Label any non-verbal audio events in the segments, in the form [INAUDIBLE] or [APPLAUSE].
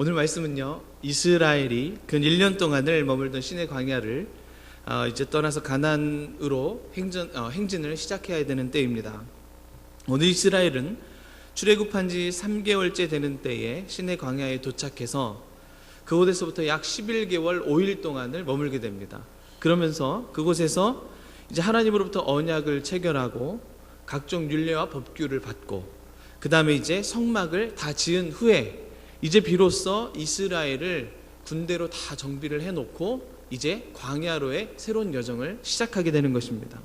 오늘 말씀은요 이스라엘이 근 1년 동안을 머물던 시내 광야를 어, 이제 떠나서 가나안으로 행전, 어, 행진을 시작해야 되는 때입니다. 오늘 이스라엘은 출애굽한 지 3개월째 되는 때에 시내 광야에 도착해서 그곳에서부터 약 11개월 5일 동안을 머물게 됩니다. 그러면서 그곳에서 이제 하나님으로부터 언약을 체결하고 각종 율례와 법규를 받고 그 다음에 이제 성막을 다 지은 후에 이제 비로소 이스라엘을 군대로 다 정비를 해놓고 이제 광야로의 새로운 여정을 시작하게 되는 것입니다.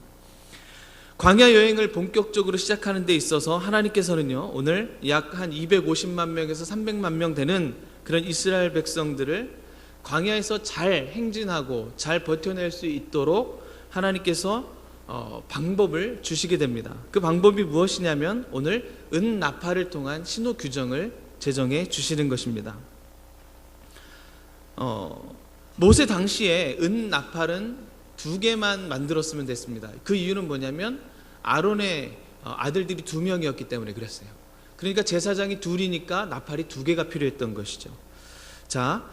광야 여행을 본격적으로 시작하는 데 있어서 하나님께서는요 오늘 약 한 250만 명에서 300만 명 되는 그런 이스라엘 백성들을 광야에서 잘 행진하고 잘 버텨낼 수 있도록 하나님께서 어, 방법을 주시게 됩니다. 그 방법이 무엇이냐면 오늘 은 나팔을 통한 신호 규정을 제정해 주시는 것입니다. 어, 모세 당시에 은 나팔은 두 개만 만들었으면 됐습니다. 그 이유는 뭐냐면 아론의 어, 아들들이 두 명이었기 때문에 그랬어요. 그러니까 제사장이 둘이니까 나팔이 두 개가 필요했던 것이죠. 자,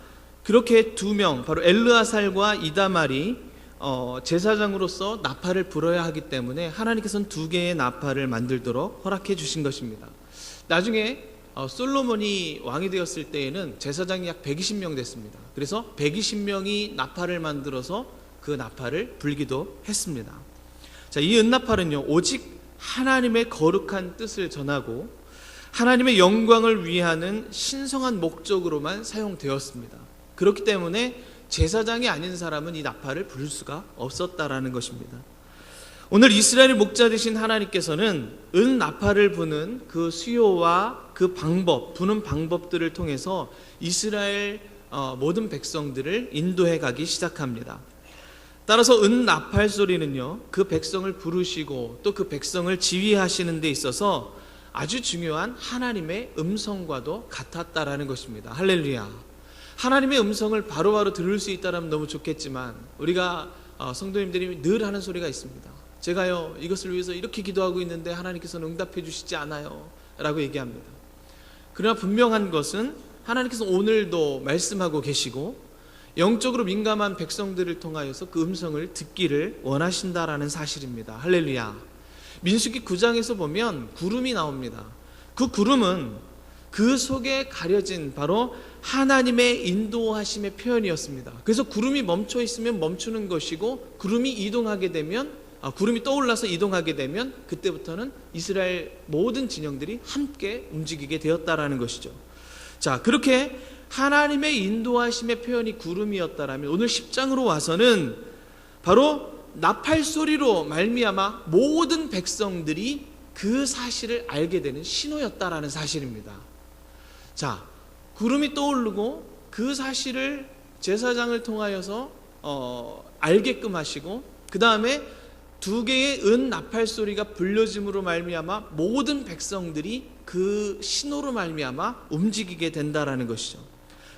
그렇게 두 명, 바로 엘르아살과 이다말이 어, 제사장으로서 나팔을 불어야 하기 때문에 하나님께서는 두 개의 나팔을 만들도록 허락해 주신 것입니다. 나중에 어, 솔로몬이 왕이 되었을 때에는 제사장이 약 120명 됐습니다. 그래서 120명이 나팔을 만들어서 그 나팔을 불기도 했습니다. 자, 이 은나팔은요, 오직 하나님의 거룩한 뜻을 전하고 하나님의 영광을 위하는 신성한 목적으로만 사용되었습니다. 그렇기 때문에 제사장이 아닌 사람은 이 나팔을 부를 수가 없었다라는 것입니다. 오늘 이스라엘 목자 되신 하나님께서는 은 나팔을 부는 그 수요와 그 방법, 부는 방법들을 통해서 이스라엘 어, 모든 백성들을 인도해 가기 시작합니다. 따라서 은 나팔 소리는요, 그 백성을 부르시고 또 그 백성을 지휘하시는 데 있어서 아주 중요한 하나님의 음성과도 같았다라는 것입니다. 할렐루야. 하나님의 음성을 바로바로 바로 들을 수 있다면 너무 좋겠지만 우리가 어, 성도님들이 늘 하는 소리가 있습니다. 제가요 이것을 위해서 이렇게 기도하고 있는데 하나님께서는 응답해 주시지 않아요. 라고 얘기합니다. 그러나 분명한 것은 하나님께서 오늘도 말씀하고 계시고 영적으로 민감한 백성들을 통하여서 그 음성을 듣기를 원하신다라는 사실입니다. 할렐루야. 민수기 9장에서 보면 구름이 나옵니다. 그 구름은 그 속에 가려진 바로 하나님의 인도하심의 표현이었습니다. 그래서 구름이 멈춰 있으면 멈추는 것이고 구름이 이동하게 되면 아, 구름이 떠올라서 이동하게 되면 그때부터는 이스라엘 모든 진영들이 함께 움직이게 되었다라는 것이죠. 자, 그렇게 하나님의 인도하심의 표현이 구름이었다라면 오늘 10장으로 와서는 바로 나팔 소리로 말미암아 모든 백성들이 그 사실을 알게 되는 신호였다라는 사실입니다. 자, 구름이 떠오르고 그 사실을 제사장을 통하여서 어, 알게끔 하시고 그 다음에 두 개의 은 나팔 소리가 불려짐으로 말미암아 모든 백성들이 그 신호로 말미암아 움직이게 된다라는 것이죠.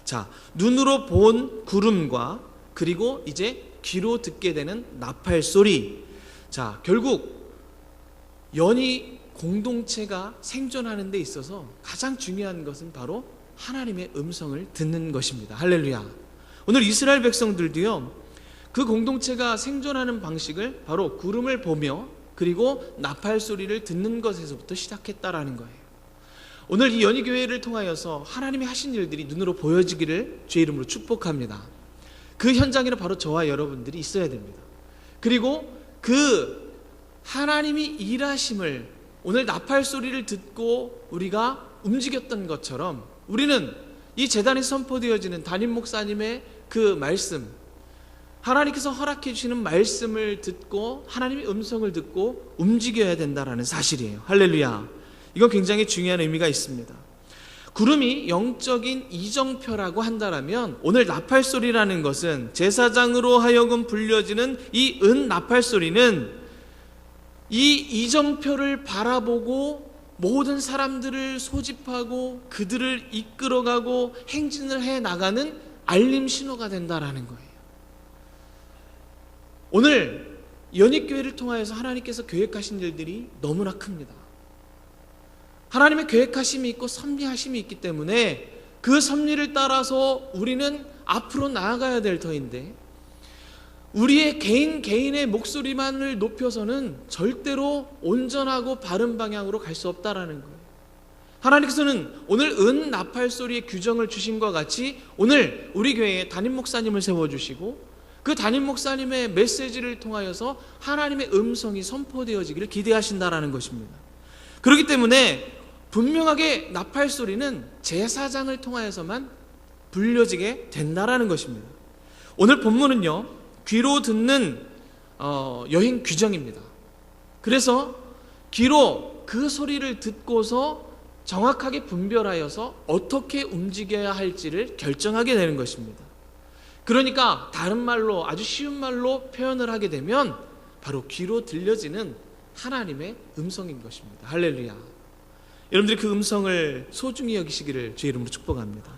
자, 눈으로 본 구름과 그리고 이제 귀로 듣게 되는 나팔 소리. 자, 결국 연이 공동체가 생존하는 데 있어서 가장 중요한 것은 바로 하나님의 음성을 듣는 것입니다. 할렐루야. 오늘 이스라엘 백성들도요. 그 공동체가 생존하는 방식을 바로 구름을 보며 그리고 나팔 소리를 듣는 것에서부터 시작했다라는 거예요. 오늘 이 연희교회를 통하여서 하나님이 하신 일들이 눈으로 보여지기를 주의 이름으로 축복합니다. 그 현장에는 바로 저와 여러분들이 있어야 됩니다. 그리고 그 하나님이 일하심을 오늘 나팔 소리를 듣고 우리가 움직였던 것처럼 우리는 이 재단에 선포되어지는 담임 목사님의 그 말씀, 하나님께서 허락해 주시는 말씀을 듣고 하나님의 음성을 듣고 움직여야 된다라는 사실이에요. 할렐루야. 이건 굉장히 중요한 의미가 있습니다. 구름이 영적인 이정표라고 한다면 오늘 나팔 소리라는 것은 제사장으로 하여금 불려지는 이 은 나팔 소리는 이 이정표를 바라보고 모든 사람들을 소집하고 그들을 이끌어가고 행진을 해 나가는 알림 신호가 된다라는 거예요. 오늘 연익교회를 통하여서 하나님께서 계획하신 일들이 너무나 큽니다. 하나님의 계획하심이 있고 섭리하심이 있기 때문에 그 섭리를 따라서 우리는 앞으로 나아가야 될 터인데 우리의 개인 개인의 목소리만을 높여서는 절대로 온전하고 바른 방향으로 갈 수 없다라는 거예요. 하나님께서는 오늘 은 나팔 소리의 규정을 주신 것 같이 오늘 우리 교회에 담임 목사님을 세워 주시고 그 담임 목사님의 메시지를 통하여서 하나님의 음성이 선포되어지기를 기대하신다라는 것입니다. 그렇기 때문에 분명하게 나팔 소리는 제사장을 통하여서만 불려지게 된다라는 것입니다. 오늘 본문은요 귀로 듣는 어, 여행 규정입니다. 그래서 귀로 그 소리를 듣고서 정확하게 분별하여서 어떻게 움직여야 할지를 결정하게 되는 것입니다. 그러니까 다른 말로 아주 쉬운 말로 표현을 하게 되면 바로 귀로 들려지는 하나님의 음성인 것입니다. 할렐루야. 여러분들이 그 음성을 소중히 여기시기를 주의 이름으로 축복합니다.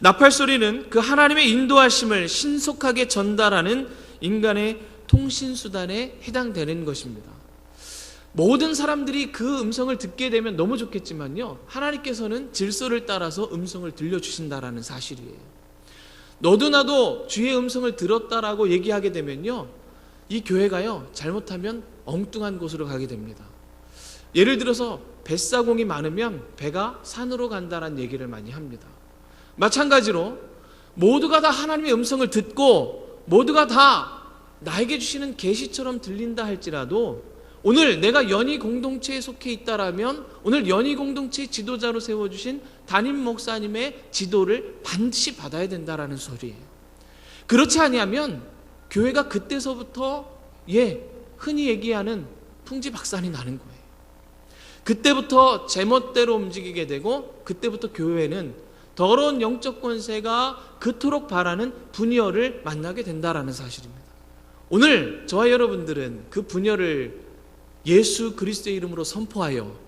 나팔 소리는 그 하나님의 인도하심을 신속하게 전달하는 인간의 통신 수단에 해당되는 것입니다. 모든 사람들이 그 음성을 듣게 되면 너무 좋겠지만요. 하나님께서는 질서를 따라서 음성을 들려 주신다라는 사실이에요. 너도 나도 주의 음성을 들었다라고 얘기하게 되면요. 이 교회가요. 잘못하면 엉뚱한 곳으로 가게 됩니다. 예를 들어서 뱃사공이 많으면 배가 산으로 간다는 얘기를 많이 합니다. 마찬가지로 모두가 다 하나님의 음성을 듣고 모두가 다 나에게 주시는 계시처럼 들린다 할지라도 오늘 내가 연희 공동체에 속해 있다라면 오늘 연희 공동체 지도자로 세워 주신 담임 목사님의 지도를 반드시 받아야 된다라는 소리예요. 그렇지 아니하면 교회가 그때서부터 예 흔히 얘기하는 풍지 박산이 나는 거예요. 그때부터 제멋대로 움직이게 되고 그때부터 교회는 더러운 영적 권세가 그토록 바라는 분열을 만나게 된다라는 사실입니다. 오늘 저와 여러분들은 그 분열을 예수 그리스도의 이름으로 선포하여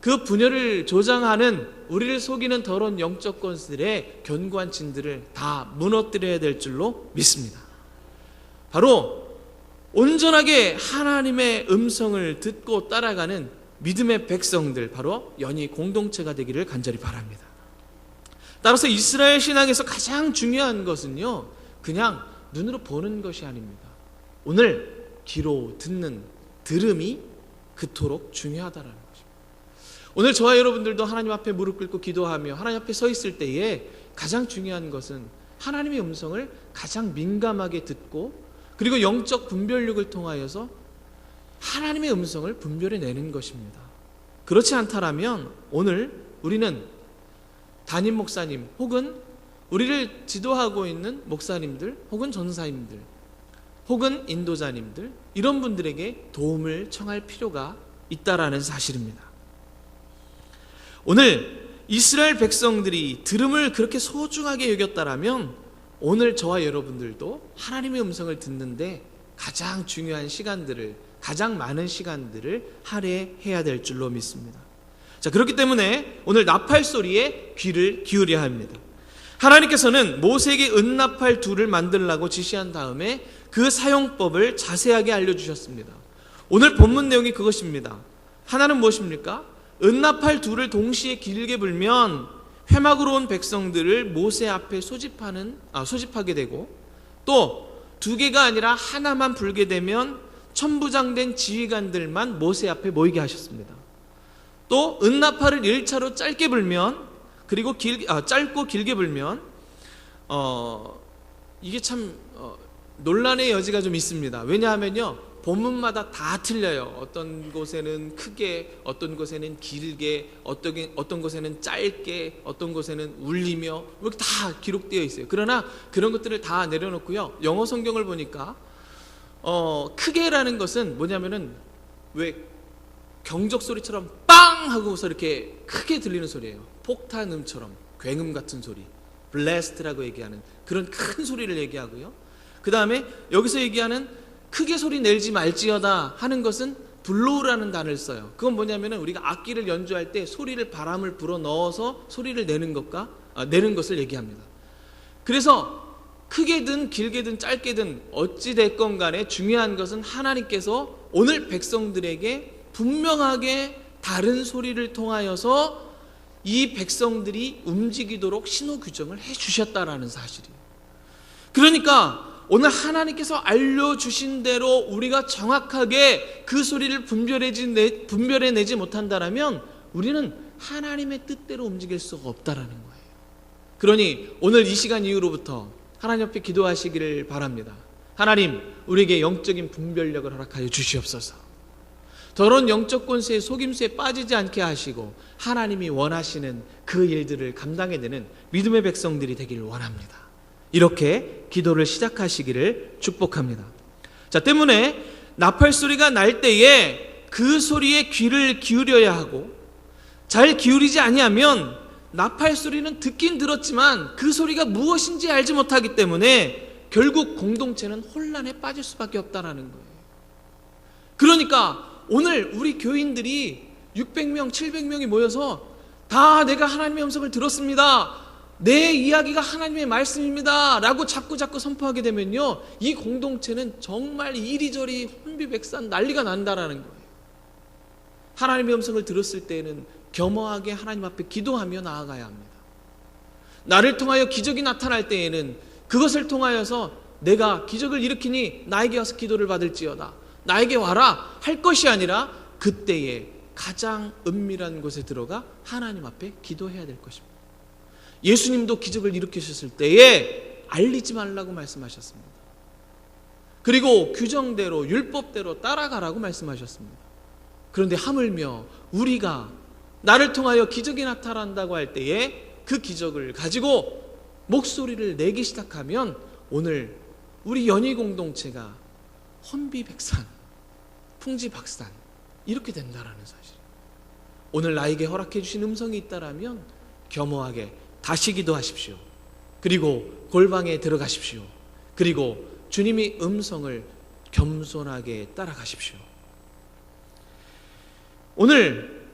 그 분열을 조장하는 우리를 속이는 더러운 영적 권세들의 견고한 진들을 다 무너뜨려야 될 줄로 믿습니다. 바로 온전하게 하나님의 음성을 듣고 따라가는 믿음의 백성들 바로 연희 공동체가 되기를 간절히 바랍니다. 따라서 이스라엘 신앙에서 가장 중요한 것은요. 그냥 눈으로 보는 것이 아닙니다. 오늘 귀로 듣는 들음이 그토록 중요하다라는 것입니다. 오늘 저와 여러분들도 하나님 앞에 무릎 꿇고 기도하며 하나님 앞에 서 있을 때에 가장 중요한 것은 하나님의 음성을 가장 민감하게 듣고 그리고 영적 분별력을 통하여서 하나님의 음성을 분별해 내는 것입니다. 그렇지 않다라면 오늘 우리는 담임 목사님 혹은 우리를 지도하고 있는 목사님들 혹은 전사님들 혹은 인도자님들 이런 분들에게 도움을 청할 필요가 있다라는 사실입니다. 오늘 이스라엘 백성들이 들음을 그렇게 소중하게 여겼다라면 오늘 저와 여러분들도 하나님의 음성을 듣는데 가장 중요한 시간들을 가장 많은 시간들을 할애해야 될 줄로 믿습니다. 자, 그렇기 때문에 오늘 나팔 소리에 귀를 기울여야 합니다. 하나님께서는 모세에게 은나팔 둘을 만들라고 지시한 다음에 그 사용법을 자세하게 알려주셨습니다. 오늘 본문 내용이 그것입니다. 하나는 무엇입니까? 은나팔 둘을 동시에 길게 불면 회막으로 온 백성들을 모세 앞에 소집하는 아, 소집하게 되고 또 두 개가 아니라 하나만 불게 되면 천부장된 지휘관들만 모세 앞에 모이게 하셨습니다. 또 은나팔을 1차로 짧게 불면 그리고 길, 아, 짧고 길게 불면 어, 이게 참 어, 논란의 여지가 좀 있습니다. 왜냐하면요. 본문마다 다 틀려요. 어떤 곳에는 크게, 어떤 곳에는 길게, 어떤, 어떤 곳에는 짧게, 어떤 곳에는 울리며, 이렇게 다 기록되어 있어요. 그러나 그런 것들을 다 내려놓고요. 영어 성경을 보니까, 어, 크게라는 것은 뭐냐면은, 왜 경적 소리처럼 빵! 하고서 이렇게 크게 들리는 소리예요. 폭탄음처럼, 굉음 같은 소리. 블래스트라고 얘기하는 그런 큰 소리를 얘기하고요. 그 다음에 여기서 얘기하는 크게 소리 내지 말지어다 하는 것은 블로우라는 단어를 써요. 그건 뭐냐면은 우리가 악기를 연주할 때 소리를 바람을 불어 넣어서 소리를 내는 것과 아, 내는 것을 얘기합니다. 그래서 크게든 길게든 짧게든 어찌 됐건 간에 중요한 것은 하나님께서 오늘 백성들에게 분명하게 다른 소리를 통하여서 이 백성들이 움직이도록 신호 규정을 해 주셨다라는 사실이에요. 그러니까 오늘 하나님께서 알려주신 대로 우리가 정확하게 그 소리를 분별해내지 못한다라면 우리는 하나님의 뜻대로 움직일 수가 없다라는 거예요. 그러니 오늘 이 시간 이후로부터 하나님 앞에 기도하시기를 바랍니다. 하나님, 우리에게 영적인 분별력을 허락하여 주시옵소서. 더러운 영적 권세의 속임수에 빠지지 않게 하시고 하나님이 원하시는 그 일들을 감당해내는 믿음의 백성들이 되기를 원합니다. 이렇게 기도를 시작하시기를 축복합니다. 자, 때문에 나팔 소리가 날 때에 그 소리에 귀를 기울여야 하고 잘 기울이지 아니하면 나팔 소리는 듣긴 들었지만 그 소리가 무엇인지 알지 못하기 때문에 결국 공동체는 혼란에 빠질 수밖에 없다라는 거예요. 그러니까 오늘 우리 교인들이 600명, 700명이 모여서 다 내가 하나님의 음성을 들었습니다. 내 이야기가 하나님의 말씀입니다. 라고 자꾸 자꾸 선포하게 되면요. 이 공동체는 정말 이리저리 혼비백산 난리가 난다라는 거예요. 하나님의 음성을 들었을 때에는 겸허하게 하나님 앞에 기도하며 나아가야 합니다. 나를 통하여 기적이 나타날 때에는 그것을 통하여서 내가 기적을 일으키니 나에게 와서 기도를 받을지어다. 나에게 와라 할 것이 아니라 그때에 가장 은밀한 곳에 들어가 하나님 앞에 기도해야 될 것입니다. 예수님도 기적을 일으키셨을 때에 알리지 말라고 말씀하셨습니다. 그리고 규정대로 율법대로 따라가라고 말씀하셨습니다. 그런데 하물며 우리가 나를 통하여 기적이 나타난다고 할 때에 그 기적을 가지고 목소리를 내기 시작하면 오늘 우리 연희 공동체가 혼비백산, 풍지박산 이렇게 된다라는 사실. 오늘 나에게 허락해 주신 음성이 있다라면 겸허하게 다시 기도하십시오. 그리고 골방에 들어가십시오. 그리고 주님이 음성을 겸손하게 따라가십시오. 오늘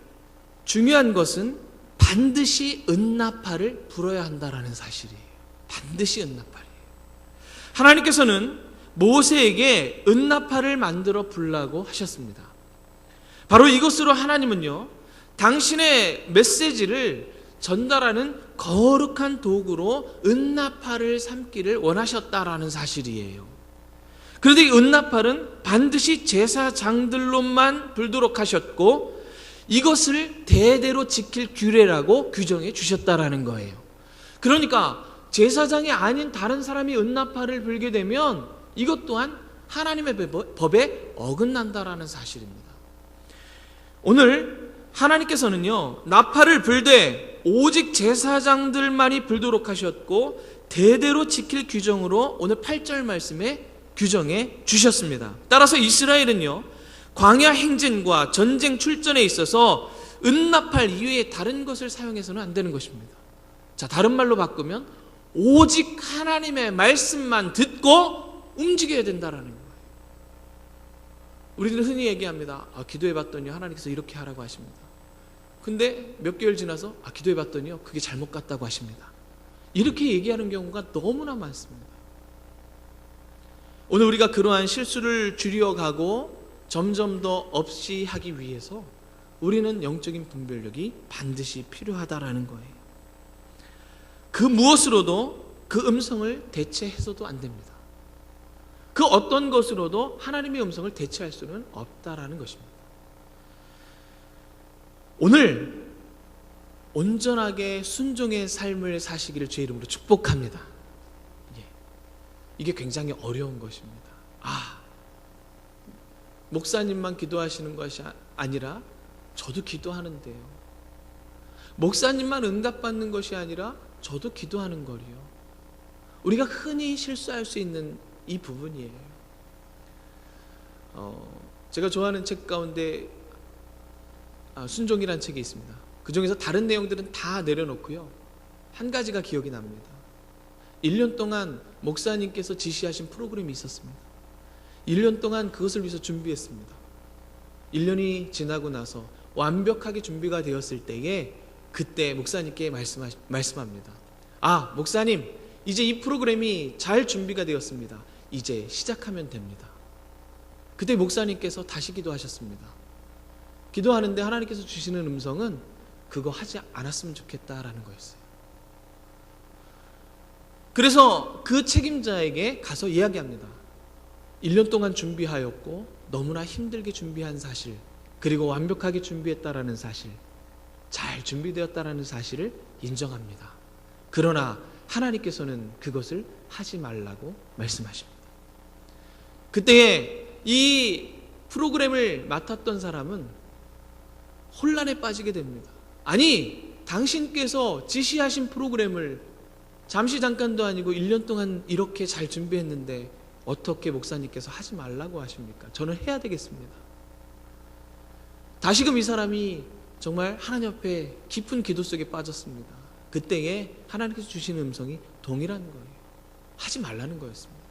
중요한 것은 반드시 은나팔을 불어야 한다라는 사실이에요. 반드시 은나팔이에요. 하나님께서는 모세에게 은나팔을 만들어 불라고 하셨습니다. 바로 이것으로 하나님은요, 당신의 메시지를 전달하는 거룩한 도구로 은나팔을 삼기를 원하셨다라는 사실이에요. 그런데 이 은나팔은 반드시 제사장들로만 불도록 하셨고 이것을 대대로 지킬 규례라고 규정해 주셨다라는 거예요. 그러니까 제사장이 아닌 다른 사람이 은나팔을 불게 되면 이것 또한 하나님의 법에 어긋난다라는 사실입니다. 오늘 하나님께서는요, 나팔을 불되 오직 제사장들만이 불도록 하셨고 대대로 지킬 규정으로 오늘 8절 말씀에 규정해 주셨습니다. 따라서 이스라엘은요, 광야 행진과 전쟁 출전에 있어서 은나팔 이외에 다른 것을 사용해서는 안 되는 것입니다. 자, 다른 말로 바꾸면 오직 하나님의 말씀만 듣고 움직여야 된다라는 거예요. 우리는 흔히 얘기합니다. 아, 기도해 봤더니 하나님께서 이렇게 하라고 하십니다. 근데 몇 개월 지나서 아, 기도해 봤더니요. 그게 잘못 같다고 하십니다. 이렇게 얘기하는 경우가 너무나 많습니다. 오늘 우리가 그러한 실수를 줄여가고 점점 더 없이 하기 위해서 우리는 영적인 분별력이 반드시 필요하다라는 거예요. 그 무엇으로도 그 음성을 대체해서도 안 됩니다. 그 어떤 것으로도 하나님의 음성을 대체할 수는 없다라는 것입니다. 오늘 온전하게 순종의 삶을 사시기를 주의 이름으로 축복합니다. 예. 이게 굉장히 어려운 것입니다. 아, 목사님만 기도하시는 것이 아니라 저도 기도하는데요. 목사님만 응답받는 것이 아니라 저도 기도하는 거리요. 우리가 흔히 실수할 수 있는 이 부분이에요. 어, 제가 좋아하는 책 가운데 아, 순종이라는 책이 있습니다. 그 중에서 다른 내용들은 다 내려놓고요. 한 가지가 기억이 납니다. 1년 동안 목사님께서 지시하신 프로그램이 있었습니다. 1년 동안 그것을 위해서 준비했습니다. 1년이 지나고 나서 완벽하게 준비가 되었을 때에 그때 목사님께 말씀하, 말씀합니다. 아, 목사님, 이제 이 프로그램이 잘 준비가 되었습니다. 이제 시작하면 됩니다. 그때 목사님께서 다시 기도하셨습니다. 기도하는데 하나님께서 주시는 음성은 그거 하지 않았으면 좋겠다라는 거였어요. 그래서 그 책임자에게 가서 이야기합니다. 1년 동안 준비하였고 너무나 힘들게 준비한 사실, 그리고 완벽하게 준비했다라는 사실, 잘 준비되었다라는 사실을 인정합니다. 그러나 하나님께서는 그것을 하지 말라고 말씀하십니다. 그때에 이 프로그램을 맡았던 사람은 혼란에 빠지게 됩니다. 아니, 당신께서 지시하신 프로그램을 잠시 잠깐도 아니고 1년 동안 이렇게 잘 준비했는데 어떻게 목사님께서 하지 말라고 하십니까? 저는 해야 되겠습니다. 다시금 이 사람이 정말 하나님 앞에 깊은 기도 속에 빠졌습니다. 그때에 하나님께서 주신 음성이 동일한 거예요. 하지 말라는 거였습니다.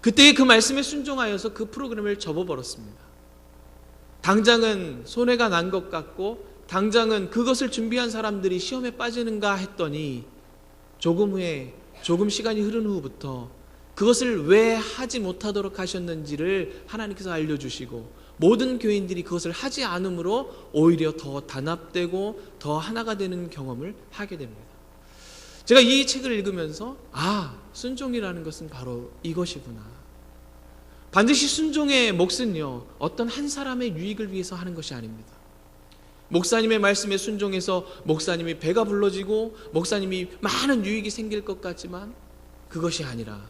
그때에 그 말씀에 순종하여서 그 프로그램을 접어버렸습니다. 당장은 손해가 난 것 같고 당장은 그것을 준비한 사람들이 시험에 빠지는가 했더니 조금 후에 조금 시간이 흐른 후부터 그것을 왜 하지 못하도록 하셨는지를 하나님께서 알려주시고 모든 교인들이 그것을 하지 않으므로 오히려 더 단합되고 더 하나가 되는 경험을 하게 됩니다. 제가 이 책을 읽으면서 아 순종이라는 것은 바로 이것이구나. 반드시 순종의 몫은요 어떤 한 사람의 유익을 위해서 하는 것이 아닙니다. 목사님의 말씀에 순종해서 목사님이 배가 불러지고 목사님이 많은 유익이 생길 것 같지만 그것이 아니라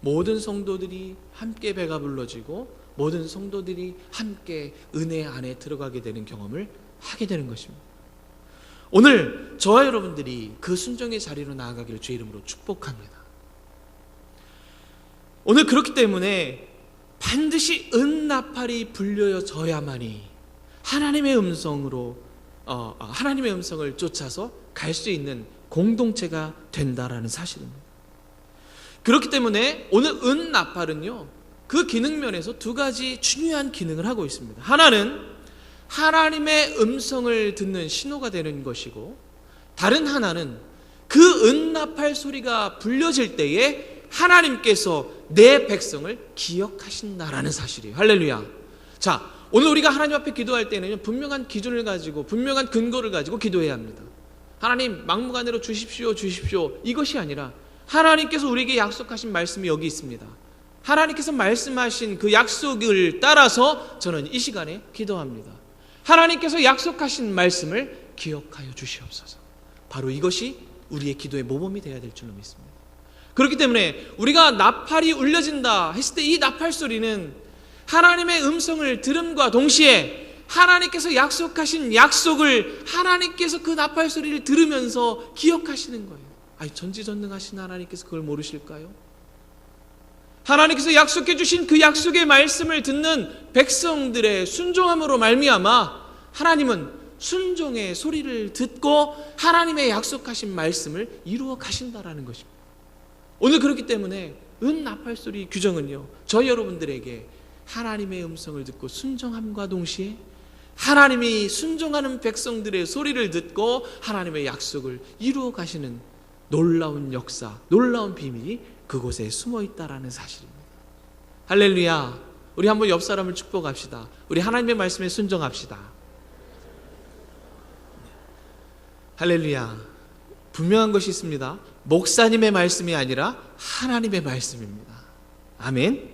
모든 성도들이 함께 배가 불러지고 모든 성도들이 함께 은혜 안에 들어가게 되는 경험을 하게 되는 것입니다. 오늘 저와 여러분들이 그 순종의 자리로 나아가기를 주의 이름으로 축복합니다. 오늘 그렇기 때문에 반드시 은나팔이 불려져야만이 하나님의 음성으로 어, 하나님의 음성을 쫓아서 갈 수 있는 공동체가 된다라는 사실입니다. 그렇기 때문에 오늘 은나팔은요 그 기능 면에서 두 가지 중요한 기능을 하고 있습니다. 하나는 하나님의 음성을 듣는 신호가 되는 것이고 다른 하나는 그 은나팔 소리가 불려질 때에 하나님께서 내 백성을 기억하신다라는 사실이에요. 할렐루야. 자, 오늘 우리가 하나님 앞에 기도할 때는 분명한 기준을 가지고 분명한 근거를 가지고 기도해야 합니다. 하나님 막무가내로 주십시오, 주십시오. 이것이 아니라 하나님께서 우리에게 약속하신 말씀이 여기 있습니다. 하나님께서 말씀하신 그 약속을 따라서 저는 이 시간에 기도합니다. 하나님께서 약속하신 말씀을 기억하여 주시옵소서. 바로 이것이 우리의 기도의 모범이 되어야 될 줄로 믿습니다. 그렇기 때문에 우리가 나팔이 울려진다 했을 때 이 나팔 소리는 하나님의 음성을 들음과 동시에 하나님께서 약속하신 약속을 하나님께서 그 나팔 소리를 들으면서 기억하시는 거예요. 아니 전지전능하신 하나님께서 그걸 모르실까요? 하나님께서 약속해 주신 그 약속의 말씀을 듣는 백성들의 순종함으로 말미암아 하나님은 순종의 소리를 듣고 하나님의 약속하신 말씀을 이루어 가신다라는 것입니다. 오늘 그렇기 때문에 은 나팔 소리 규정은요. 저희 여러분들에게 하나님의 음성을 듣고 순종함과 동시에 하나님이 순종하는 백성들의 소리를 듣고 하나님의 약속을 이루어 가시는 놀라운 역사, 놀라운 비밀이 그곳에 숨어 있다라는 사실입니다. 할렐루야. 우리 한번 옆 사람을 축복합시다. 우리 하나님의 말씀에 순종합시다. 할렐루야. 분명한 것이 있습니다. 목사님의 말씀이 아니라 하나님의 말씀입니다. 아멘.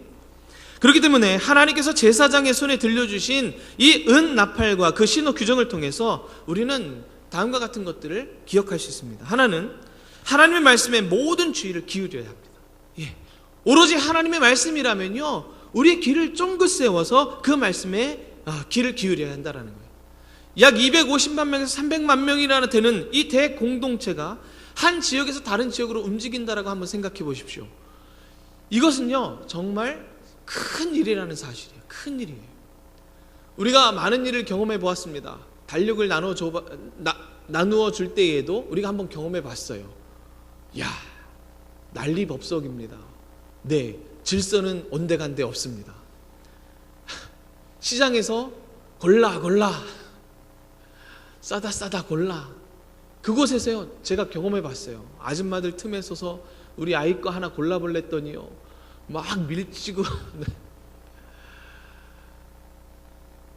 그렇기 때문에 하나님께서 제사장의 손에 들려주신 이 은 나팔과 그 신호 규정을 통해서 우리는 다음과 같은 것들을 기억할 수 있습니다. 하나는 하나님의 말씀에 모든 주의를 기울여야 합니다. 예. 오로지 하나님의 말씀이라면요, 우리의 귀를 쫑긋 세워서 그 말씀에 아, 귀를 기울여야 한다라는 거예요. 약 250만 명에서 300만 명이나 되는 이 대공동체가 한 지역에서 다른 지역으로 움직인다라고 한번 생각해 보십시오. 이것은요, 정말 큰 일이라는 사실이에요. 큰 일이에요. 우리가 많은 일을 경험해 보았습니다. 달력을 나눠 줘 나누어 줄 때에도 우리가 한번 경험해 봤어요. 야, 난리 법석입니다. 네, 질서는 온데간데 없습니다. 시장에서 골라 골라 싸다 싸다 골라 그곳에서요 제가 경험해 봤어요. 아줌마들 틈에 서서 우리 아이 거 하나 골라볼랬더니요 막 밀치고 [LAUGHS]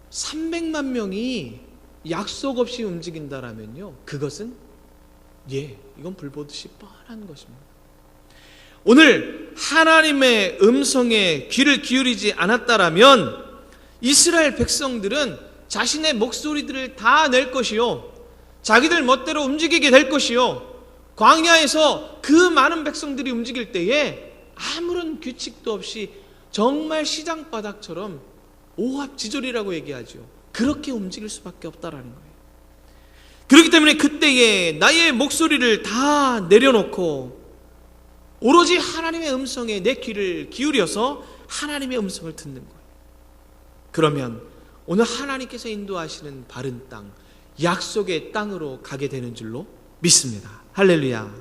300만 명이 약속 없이 움직인다라면요. 그것은 예, 이건 불보듯이 뻔한 것입니다. 오늘 하나님의 음성에 귀를 기울이지 않았다라면 이스라엘 백성들은 자신의 목소리들을 다 낼 것이요. 자기들 멋대로 움직이게 될 것이요. 광야에서 그 많은 백성들이 움직일 때에 아무런 규칙도 없이 정말 시장 바닥처럼 오합지졸이라고 얘기하죠. 그렇게 움직일 수밖에 없다라는 거예요. 그렇기 때문에 그때에 나의 목소리를 다 내려놓고 오로지 하나님의 음성에 내 귀를 기울여서 하나님의 음성을 듣는 거예요. 그러면 오늘 하나님께서 인도하시는 바른 땅, 약속의 땅으로 가게 되는 줄로 믿습니다. 할렐루야.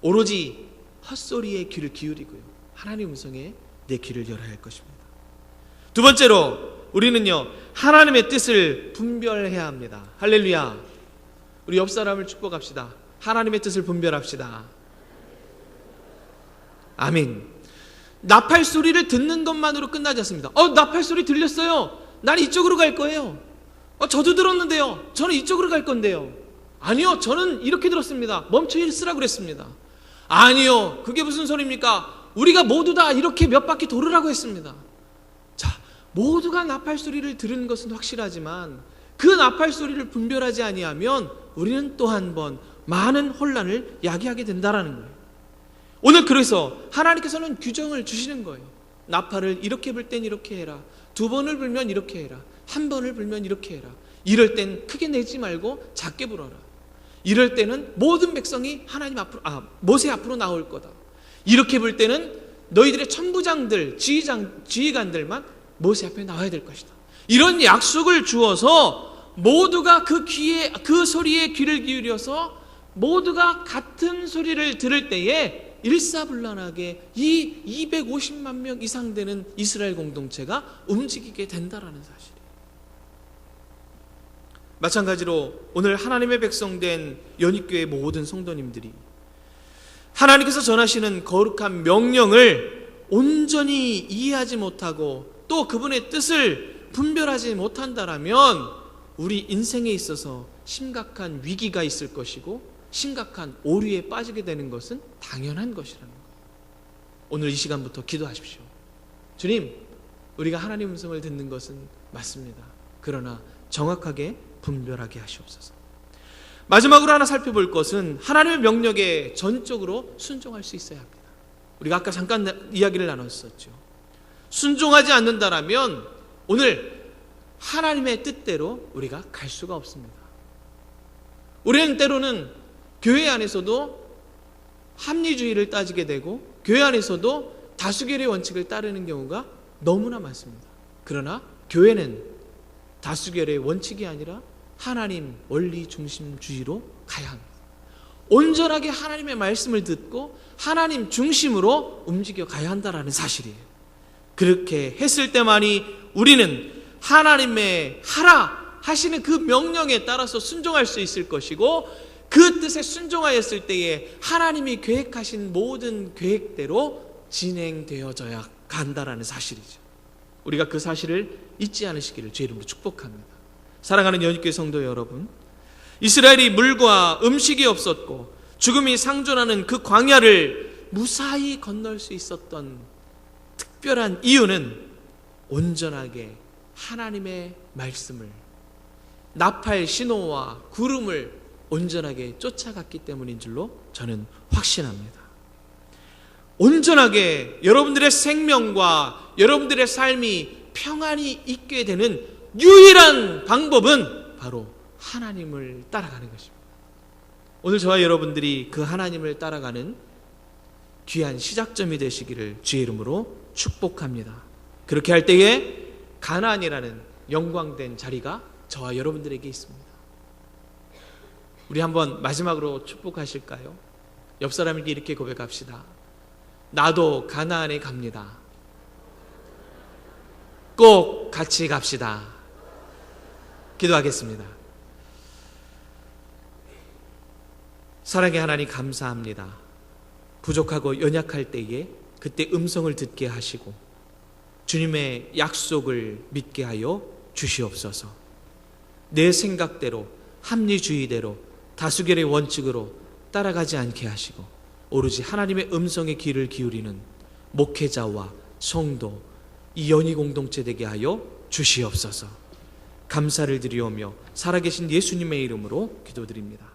오로지 헛소리에 귀를 기울이고요. 하나님 음성에 내 귀를 열어야 할 것입니다. 두 번째로 우리는요, 하나님의 뜻을 분별해야 합니다. 할렐루야. 우리 옆 사람을 축복합시다. 하나님의 뜻을 분별합시다. 아멘. 나팔 소리를 듣는 것만으로 끝나지 않습니다. 어, 나팔 소리 들렸어요. 난 이쪽으로 갈 거예요. 어, 저도 들었는데요. 저는 이쪽으로 갈 건데요. 아니요, 저는 이렇게 들었습니다. 멈춰 있으라고 그랬습니다. 아니요, 그게 무슨 소리입니까? 우리가 모두 다 이렇게 몇 바퀴 돌으라고 했습니다. 자, 모두가 나팔 소리를 들은 것은 확실하지만 그 나팔 소리를 분별하지 아니하면 우리는 또 한 번 많은 혼란을 야기하게 된다라는 거예요. 오늘 그래서 하나님께서는 규정을 주시는 거예요. 나팔을 이렇게 불 땐 이렇게 해라. 두 번을 불면 이렇게 해라. 한 번을 불면 이렇게 해라. 이럴 땐 크게 내지 말고 작게 불어라. 이럴 때는 모든 백성이 하나님 앞으로 아 모세 앞으로 나올 거다. 이렇게 불 때는 너희들의 천부장들, 지휘장, 지휘관들만 모세 앞에 나와야 될 것이다. 이런 약속을 주어서 모두가 그 귀에 그 소리에 귀를 기울여서 모두가 같은 소리를 들을 때에 일사불란하게 이 250만 명 이상 되는 이스라엘 공동체가 움직이게 된다라는 사실이에요. 마찬가지로 오늘 하나님의 백성된 연익교회 모든 성도님들이 하나님께서 전하시는 거룩한 명령을 온전히 이해하지 못하고 또 그분의 뜻을 분별하지 못한다라면 우리 인생에 있어서 심각한 위기가 있을 것이고 심각한 오류에 빠지게 되는 것은 당연한 것이라는 거예요. 오늘 이 시간부터 기도하십시오. 주님, 우리가 하나님 음성을 듣는 것은 맞습니다. 그러나 정확하게 분별하게 하시옵소서. 마지막으로 하나 살펴볼 것은 하나님의 명령에 전적으로 순종할 수 있어야 합니다. 우리가 아까 잠깐 이야기를 나눴었죠. 순종하지 않는다라면 오늘 하나님의 뜻대로 우리가 갈 수가 없습니다. 우리는 때로는 교회 안에서도 합리주의를 따지게 되고 교회 안에서도 다수결의 원칙을 따르는 경우가 너무나 많습니다. 그러나 교회는 다수결의 원칙이 아니라 하나님 원리 중심주의로 가야 합니다. 온전하게 하나님의 말씀을 듣고 하나님 중심으로 움직여 가야 한다라는 사실이에요. 그렇게 했을 때만이 우리는 하나님의 하라 하시는 그 명령에 따라서 순종할 수 있을 것이고 그 뜻에 순종하였을 때에 하나님이 계획하신 모든 계획대로 진행되어져야 간다라는 사실이죠. 우리가 그 사실을 잊지 않으시기를 주 이름으로 축복합니다. 사랑하는 연익교회 성도 여러분, 이스라엘이 물과 음식이 없었고 죽음이 상존하는 그 광야를 무사히 건널 수 있었던 특별한 이유는 온전하게 하나님의 말씀을 나팔 신호와 구름을 온전하게 쫓아갔기 때문인 줄로 저는 확신합니다. 온전하게 여러분들의 생명과 여러분들의 삶이 평안이 있게 되는 유일한 방법은 바로 하나님을 따라가는 것입니다. 오늘 저와 여러분들이 그 하나님을 따라가는 귀한 시작점이 되시기를 주의 이름으로 축복합니다. 그렇게 할 때에 가나안이라는 영광된 자리가 저와 여러분들에게 있습니다. 우리 한번 마지막으로 축복하실까요? 옆 사람에게 이렇게 고백합시다. 나도 가나안에 갑니다. 꼭 같이 갑시다. 기도하겠습니다. 사랑의 하나님 감사합니다. 부족하고 연약할 때에 그때 음성을 듣게 하시고 주님의 약속을 믿게 하여 주시옵소서. 내 생각대로 합리주의대로 다수결의 원칙으로 따라가지 않게 하시고 오로지 하나님의 음성에 귀를 기울이는 목회자와 성도 이 연희 공동체 되게 하여 주시옵소서. 감사를 드리오며 살아계신 예수님의 이름으로 기도드립니다.